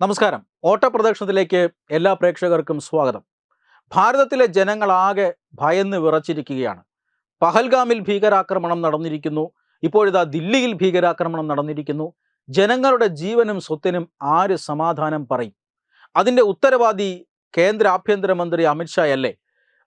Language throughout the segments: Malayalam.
നമസ്കാരം. ഓട്ട ഓട്ടപ്രദക്ഷിണത്തിലേക്ക് എല്ലാ പ്രേക്ഷകർക്കും സ്വാഗതം. ഭാരതത്തിലെ ജനങ്ങളാകെ ഭയന്ന് വിറച്ചിരിക്കുകയാണ്. പഹൽഗാമിൽ ഭീകരാക്രമണം നടന്നിരിക്കുന്നു. ഇപ്പോഴിതാ ദില്ലിയിൽ ഭീകരാക്രമണം നടന്നിരിക്കുന്നു. ജനങ്ങളുടെ ജീവനും സ്വത്തിനും ആര് സമാധാനം പറയും? അതിന്റെ ഉത്തരവാദി കേന്ദ്ര ആഭ്യന്തരമന്ത്രി അമിത്ഷാ അല്ലേ?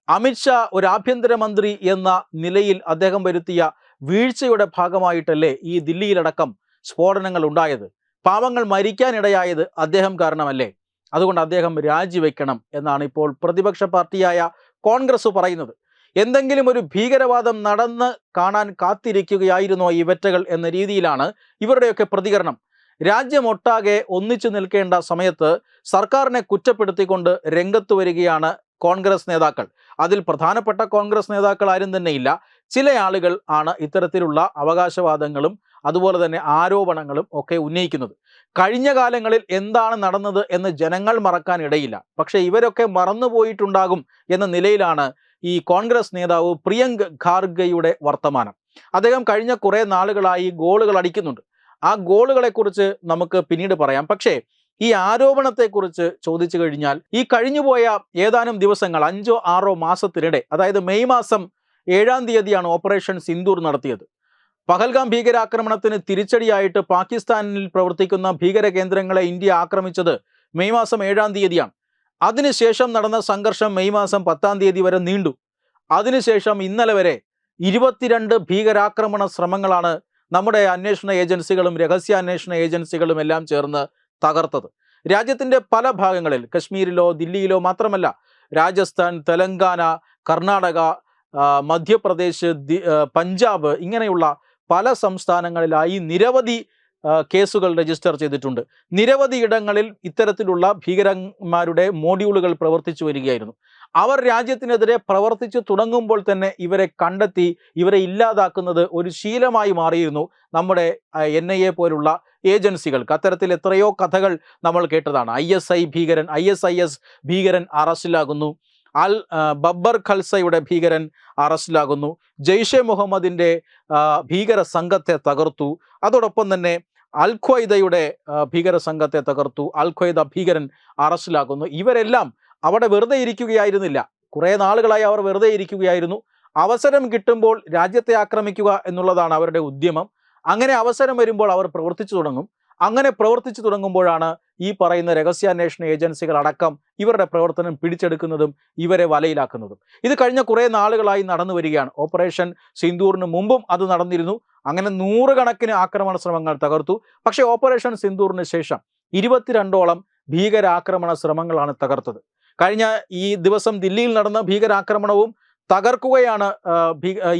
അമിത്ഷാ ഒരു ആഭ്യന്തരമന്ത്രി എന്ന നിലയിൽ അദ്ദേഹം വരുത്തിയ വീഴ്ചയുടെ ഭാഗമായിട്ടല്ലേ ഈ ദില്ലിയിലടക്കം സ്ഫോടനങ്ങൾ ഉണ്ടായത്? പാവങ്ങൾ മരിക്കാനിടയായത് അദ്ദേഹം കാരണമല്ലേ? അതുകൊണ്ട് അദ്ദേഹം രാജിവെക്കണം എന്നാണ് ഇപ്പോൾ പ്രതിപക്ഷ പാർട്ടിയായ കോൺഗ്രസ് പറയുന്നത്. എന്തെങ്കിലും ഒരു ഭീകരവാദം നടന്ന് കാണാൻ കാത്തിരിക്കുകയായിരുന്നോ ഈ വെറ്റകൾ എന്ന രീതിയിലാണ് ഇവരുടെയൊക്കെ പ്രതികരണം. രാജ്യമൊട്ടാകെ ഒന്നിച്ചു നിൽക്കേണ്ട സമയത്ത് സർക്കാരിനെ കുറ്റപ്പെടുത്തിക്കൊണ്ട് രംഗത്ത് വരികയാണ് കോൺഗ്രസ് നേതാക്കൾ. അതിൽ പ്രധാനപ്പെട്ട കോൺഗ്രസ് നേതാക്കൾ ആരും തന്നെയില്ല. ചില ആളുകൾ ആണ് ഇത്തരത്തിലുള്ള അവകാശവാദങ്ങളും അതുപോലെ തന്നെ ആരോപണങ്ങളും ഒക്കെ ഉന്നയിക്കുന്നത്. കഴിഞ്ഞ കാലങ്ങളിൽ എന്താണ് നടന്നത് എന്ന് ജനങ്ങൾ മറക്കാൻ ഇടയില്ല. പക്ഷേ ഇവരൊക്കെ മറന്നുപോയിട്ടുണ്ടാകും എന്ന നിലയിലാണ് ഈ കോൺഗ്രസ് നേതാവ് പ്രിയങ്ക് ഖാർഗയുടെ വർത്തമാനം. അദ്ദേഹം കഴിഞ്ഞ കുറേ നാളുകളായി ഗോളുകൾ അടിക്കുന്നുണ്ട്. ആ ഗോളുകളെക്കുറിച്ച് നമുക്ക് പിന്നീട് പറയാം. പക്ഷേ ഈ ആരോപണത്തെക്കുറിച്ച് ചോദിച്ചു കഴിഞ്ഞാൽ ഈ കഴിഞ്ഞുപോയ ഏതാനും ദിവസങ്ങൾ അഞ്ചോ ആറോ മാസത്തിനിടെ അതായത് മെയ് മാസം ഏഴാം തീയതിയാണ് ഓപ്പറേഷൻ സിന്ദൂർ നടത്തിയത്. പഹൽഗാം ഭീകരാക്രമണത്തിന് തിരിച്ചടിയായിട്ട് പാകിസ്ഥാനിൽ പ്രവർത്തിക്കുന്ന ഭീകര കേന്ദ്രങ്ങളെ ഇന്ത്യ ആക്രമിച്ചത് മെയ് മാസം ഏഴാം തീയതിയാണ്. അതിനുശേഷം നടന്ന സംഘർഷം മെയ് മാസം പത്താം തീയതി വരെ നീണ്ടു. അതിനുശേഷം ഇന്നലെ വരെ ഇരുപത്തിരണ്ട് ഭീകരാക്രമണ ശ്രമങ്ങളാണ് നമ്മുടെ അന്വേഷണ ഏജൻസികളും രഹസ്യാന്വേഷണ ഏജൻസികളും എല്ലാം ചേർന്ന് തകർത്തത്. രാജ്യത്തിന്റെ പല ഭാഗങ്ങളിൽ കശ്മീരിലോ ദില്ലിയിലോ മാത്രമല്ല രാജസ്ഥാൻ തെലങ്കാന കർണാടക മധ്യപ്രദേശ് പഞ്ചാബ് ഇങ്ങനെയുള്ള പല സംസ്ഥാനങ്ങളിലായി നിരവധി കേസുകൾ രജിസ്റ്റർ ചെയ്തിട്ടുണ്ട്. നിരവധി ഇടങ്ങളിൽ ഇത്തരത്തിലുള്ള ഭീകരന്മാരുടെ മോഡ്യൂളുകൾ പ്രവർത്തിച്ചു വരികയായിരുന്നു. അവർ രാജ്യത്തിനെതിരെ പ്രവർത്തിച്ചു തുടങ്ങുമ്പോൾ തന്നെ ഇവരെ കണ്ടെത്തി ഇവരെ ഇല്ലാതാക്കുന്നത് ഒരു ശീലമായി മാറിയിരുന്നു നമ്മുടെ എൻ ഐ എ പോലുള്ള ഏജൻസികൾക്ക്. അത്തരത്തിൽ എത്രയോ കഥകൾ നമ്മൾ കേട്ടതാണ്. ഐ എസ് ഐ ഭീകരൻ ഐ എസ് ഐ എസ് ഭീകരൻ അറസ്റ്റിലാകുന്നു. അൽ ബബ്ബർ ഖൽസയുടെ ഭീകരൻ അറസ്റ്റിലാകുന്നു. ജെയ്ഷെ മുഹമ്മദിന്റെ ഭീകര സംഘത്തെ തകർത്തു. അതോടൊപ്പം തന്നെ അൽ ഖ്വയ്ദയുടെ ഭീകര സംഘത്തെ തകർത്തു. അൽ ഖ്വയ്ദ ഭീകരൻ അറസ്റ്റിലാക്കുന്നു ഇവരെല്ലാം അവിടെ വെറുതെ ഇരിക്കുകയായിരുന്നില്ല. കുറേ നാളുകളായി അവർ വെറുതെ ഇരിക്കുകയായിരുന്നു. അവസരം കിട്ടുമ്പോൾ രാജ്യത്തെ ആക്രമിക്കുക എന്നുള്ളതാണ് അവരുടെ ഉദ്യമം. അങ്ങനെ അവസരം വരുമ്പോൾ അവർ പ്രവർത്തിച്ചു തുടങ്ങും. അങ്ങനെ പ്രവർത്തിച്ചു തുടങ്ങുമ്പോഴാണ് ഈ പറയുന്ന രഹസ്യാന്വേഷണ ഏജൻസികൾ അടക്കം ഇവരുടെ പ്രവർത്തനം പിടിച്ചെടുക്കുന്നതും ഇവരെ വലയിലാക്കുന്നതും. ഇത് കഴിഞ്ഞ കുറേ നാളുകളായി നടന്നു വരികയാണ്. ഓപ്പറേഷൻ സിന്ദൂറിന് മുമ്പും അത് നടന്നിരുന്നു. അങ്ങനെ നൂറുകണക്കിന് ആക്രമണ ശ്രമങ്ങൾ തകർത്തു. പക്ഷേ ഓപ്പറേഷൻ സിന്ദൂറിന് ശേഷം ഇരുപത്തിരണ്ടോളം ഭീകരാക്രമണ ശ്രമങ്ങളാണ് തകർത്തത്. കഴിഞ്ഞ ഈ ദിവസം ദില്ലിയിൽ നടന്ന ഭീകരാക്രമണവും തകർക്കുകയാണ്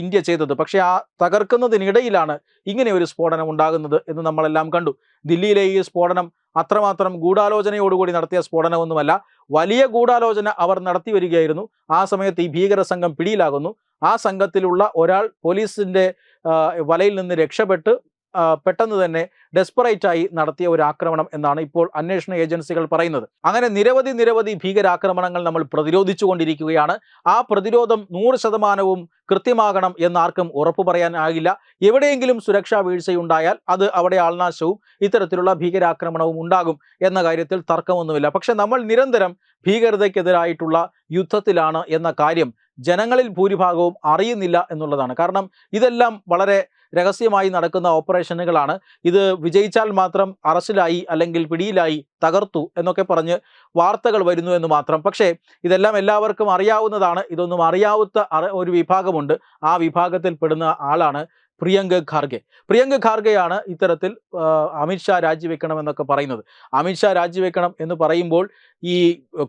ഇന്ത്യ ചെയ്തത്. പക്ഷേ ആ തകർക്കുന്നതിനിടയിലാണ് ഇങ്ങനെ ഒരു സ്ഫോടനം ഉണ്ടാകുന്നത് എന്ന് നമ്മളെല്ലാം കണ്ടു. ദില്ലിയിലെ ഈ സ്ഫോടനം അത്രമാത്രം ഗൂഢാലോചനയോടുകൂടി നടത്തിയ സ്ഫോടനമൊന്നുമല്ല. വലിയ ഗൂഢാലോചന അവർ നടത്തി വരികയായിരുന്നു. ആ സമയത്ത് ഈ ഭീകര സംഘം പിടിയിലാകുന്നു. ആ സംഘത്തിലുള്ള ഒരാൾ പോലീസിന്റെ വലയിൽ നിന്ന് രക്ഷപ്പെട്ട് പെട്ടെന്ന് തന്നെ ഡെസ്പറേറ്റ് ആയി നടത്തിയ ഒരു ആക്രമണം എന്നാണ് ഇപ്പോൾ അന്വേഷണ ഏജൻസികൾ പറയുന്നത്. അങ്ങനെ നിരവധി നിരവധി ഭീകരാക്രമണങ്ങൾ നമ്മൾ പ്രതിരോധിച്ചുകൊണ്ടിരിക്കുകയാണ്. ആ പ്രതിരോധം നൂറ് ശതമാനവും കൃത്യമാകണം എന്നാർക്കും ഉറപ്പു പറയാനാകില്ല. എവിടെയെങ്കിലും സുരക്ഷാ വീഴ്ചയുണ്ടായാൽ അത് അവിടെ ആൾനാശവും ഇത്തരത്തിലുള്ള ഭീകരാക്രമണവും ഉണ്ടാകും എന്ന കാര്യത്തിൽ തർക്കമൊന്നുമില്ല. പക്ഷെ നമ്മൾ നിരന്തരം ഭീകരതയ്ക്കെതിരായിട്ടുള്ള യുദ്ധത്തിലാണ് എന്ന കാര്യം ജനങ്ങളിൽ ഭൂരിഭാഗവും അറിയുന്നില്ല എന്നുള്ളതാണ്. കാരണം ഇതെല്ലാം വളരെ രഹസ്യമായി നടക്കുന്ന ഓപ്പറേഷനുകളാണ്. ഇത് വിജയിച്ചാൽ മാത്രം അറസ്റ്റിലായി അല്ലെങ്കിൽ പിടിയിലായി തകർത്തു എന്നൊക്കെ പറഞ്ഞ് വാർത്തകൾ വരുന്നു എന്ന് മാത്രം. പക്ഷേ ഇതെല്ലാം എല്ലാവർക്കും അറിയാവുന്നതാണ്. ഇതൊന്നും അറിയാവുന്ന ഒരു വിഭാഗമുണ്ട്. ആ വിഭാഗത്തിൽ പെടുന്ന ആളാണ് പ്രിയങ്ക് ഖാർഗെ. പ്രിയങ്ക ഖാർഗെയാണ് ഇത്തരത്തിൽ അമിത്ഷാ രാജിവെക്കണം എന്നൊക്കെ പറയുന്നത്. അമിത്ഷാ രാജിവെക്കണം എന്ന് പറയുമ്പോൾ ഈ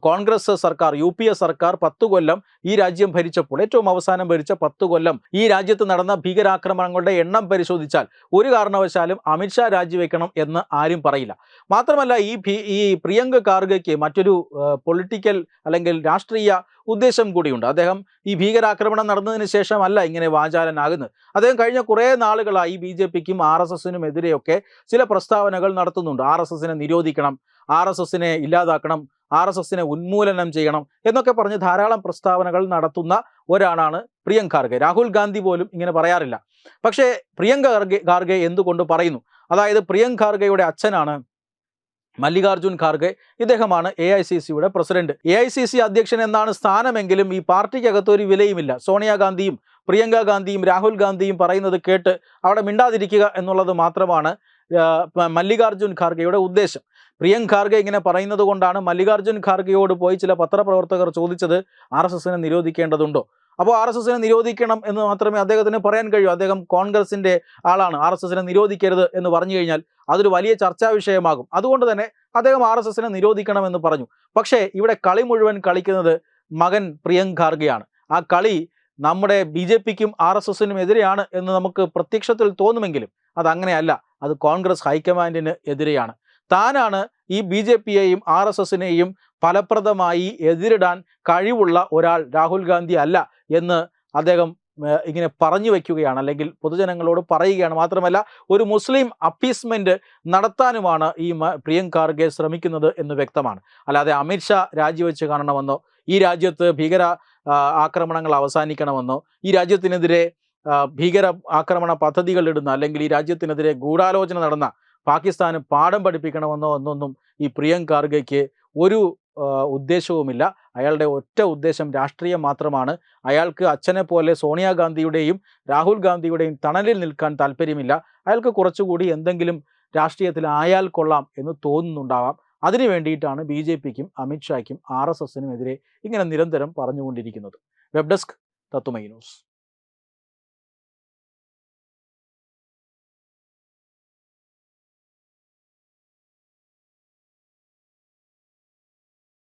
കോൺഗ്രസ് സർക്കാർ യു പി എ സർക്കാർ പത്തു കൊല്ലം ഈ രാജ്യം ഭരിച്ചപ്പോൾ ഏറ്റവും അവസാനം ഭരിച്ച പത്തു കൊല്ലം ഈ രാജ്യത്ത് നടന്ന ഭീകരാക്രമണങ്ങളുടെ എണ്ണം പരിശോധിച്ചാൽ ഒരു കാരണവശാലും അമിത്ഷാ രാജിവെക്കണം എന്ന് ആരും പറയില്ല. മാത്രമല്ല ഈ ഈ പ്രിയങ്ക ഖാർഗെക്ക് മറ്റൊരു പൊളിറ്റിക്കൽ അല്ലെങ്കിൽ രാഷ്ട്രീയ ഉദ്ദേശം കൂടിയുണ്ട്. അദ്ദേഹം ഈ ഭീകരാക്രമണം നടന്നതിന് ശേഷമല്ല ഇങ്ങനെ വാചാലനാകുന്നത്. അദ്ദേഹം കഴിഞ്ഞ കുറേ നാളുകളായി ബി ജെ പിക്കും ആർ എസ് എസിനും എതിരെയൊക്കെ ചില പ്രസ്താവനകൾ നടത്തുന്നുണ്ട്. ആർ എസ് എസിനെ നിരോധിക്കണം ആർ എസ് എസിനെ ഇല്ലാതാക്കണം ആർ എസ് എസിനെ ഉന്മൂലനം ചെയ്യണം എന്നൊക്കെ പറഞ്ഞ് ധാരാളം പ്രസ്താവനകൾ നടത്തുന്ന ഒരാളാണ് പ്രിയങ്ക ഖാർഗെ. രാഹുൽ ഗാന്ധി പോലും ഇങ്ങനെ പറയാറില്ല. പക്ഷേ പ്രിയങ്ക ഖാർഗെ ഖാർഗെ എന്തുകൊണ്ട് പറയുന്നു? അതായത് പ്രിയങ്ക ഖാർഗെയുടെ അച്ഛനാണ് മല്ലികാർജുൻ ഖാർഗെ. ഇദ്ദേഹമാണ് എ ഐ സി സിയുടെ president. A I C C അധ്യക്ഷൻ എന്നാണ് സ്ഥാനമെങ്കിലും ഈ പാർട്ടിക്കകത്ത് ഒരു വിലയുമില്ല. സോണിയാഗാന്ധിയും പ്രിയങ്ക ഗാന്ധിയും രാഹുൽ ഗാന്ധിയും പറയുന്നത് കേട്ട് അവിടെ മിണ്ടാതിരിക്കുക എന്നുള്ളത് മാത്രമാണ് മല്ലികാർജുൻ ഖാർഗെയുടെ ഉദ്ദേശം. പ്രിയങ്ക് ഖാർഗെ ഇങ്ങനെ പറയുന്നത് കൊണ്ടാണ് മല്ലികാർജുൻ ഖാർഗെയോട് പോയി ചില പത്രപ്രവർത്തകർ ചോദിച്ചത് ആർ എസ് എസിനെ നിരോധിക്കേണ്ടതുണ്ടോ? അപ്പോൾ ആർ എസ് എസിനെ നിരോധിക്കണം എന്ന് മാത്രമേ അദ്ദേഹത്തിന് പറയാൻ കഴിയൂ. അദ്ദേഹം കോൺഗ്രസിന്റെ ആളാണ്. ആർ എസ് എസിനെ നിരോധിക്കരുത് എന്ന് പറഞ്ഞു കഴിഞ്ഞാൽ അതൊരു വലിയ ചർച്ചാ വിഷയമാകും. അതുകൊണ്ട് തന്നെ അദ്ദേഹം ആർ എസ് എസിനെ നിരോധിക്കണം എന്ന് പറഞ്ഞു. പക്ഷേ ഇവിടെ കളി മുഴുവൻ കളിക്കുന്നത് മകൻ പ്രിയങ്ക് ഖാർഗെയാണ്. ആ കളി നമ്മുടെ ബി ജെ പിക്കും ആർ എസ് എസിനും എതിരെയാണ് എന്ന് നമുക്ക് പ്രത്യക്ഷത്തിൽ തോന്നുമെങ്കിലും അതങ്ങനെയല്ല. അത് കോൺഗ്രസ് ഹൈക്കമാൻഡിന് എതിരെയാണ്. താനാണ് ഈ ബി ജെ പിയെയും ആർ എസ് എസിനെയും ഫലപ്രദമായി എതിരിടാൻ കഴിവുള്ള ഒരാൾ രാഹുൽ ഗാന്ധി അല്ല എന്ന് അദ്ദേഹം ഇങ്ങനെ പറഞ്ഞു വയ്ക്കുകയാണ്. അല്ലെങ്കിൽ പൊതുജനങ്ങളോട് പറയുകയാണ്. മാത്രമല്ല ഒരു മുസ്ലിം അപ്പീസ്മെന്റ് നടത്താനുമാണ് ഈ പ്രിയങ്ക് ഖാർഗെ ശ്രമിക്കുന്നത് എന്ന് വ്യക്തമാണ്. അല്ലാതെ അമിത്ഷാ രാജിവെച്ച് കാണണമെന്നോ ഈ രാജ്യത്ത് ഭീകര ആക്രമണങ്ങൾ അവസാനിക്കണമെന്നോ ഈ രാജ്യത്തിനെതിരെ ഭീകര ആക്രമണ പദ്ധതികൾ ഇടുന്ന അല്ലെങ്കിൽ ഈ രാജ്യത്തിനെതിരെ ഗൂഢാലോചന നടന്ന പാകിസ്ഥാന് പാഠം പഠിപ്പിക്കണമെന്നോ എന്നൊന്നും ഈ പ്രിയങ്ക് ഖാർഗയ്ക്ക് ഒരു ഉദ്ദേശവുമില്ല. അയാളുടെ ഒറ്റ ഉദ്ദേശം രാഷ്ട്രീയം മാത്രമാണ്. അയാൾക്ക് അച്ഛനെ പോലെ സോണിയാഗാന്ധിയുടെയും രാഹുൽ ഗാന്ധിയുടെയും തണലിൽ നിൽക്കാൻ താല്പര്യമില്ല. അയാൾക്ക് കുറച്ചുകൂടി എന്തെങ്കിലും രാഷ്ട്രീയത്തിൽ ആയാൽ കൊള്ളാം എന്ന് തോന്നുന്നുണ്ടാവാം. അതിനു വേണ്ടിയിട്ടാണ് ബി ജെ പിക്കും അമിത്ഷായ്ക്കും ആർ എസ് എസിനും എതിരെ ഇങ്ങനെ നിരന്തരം പറഞ്ഞുകൊണ്ടിരിക്കുന്നത്. വെബ് ഡെസ്ക് തത്തുമൈ ന്യൂസ്.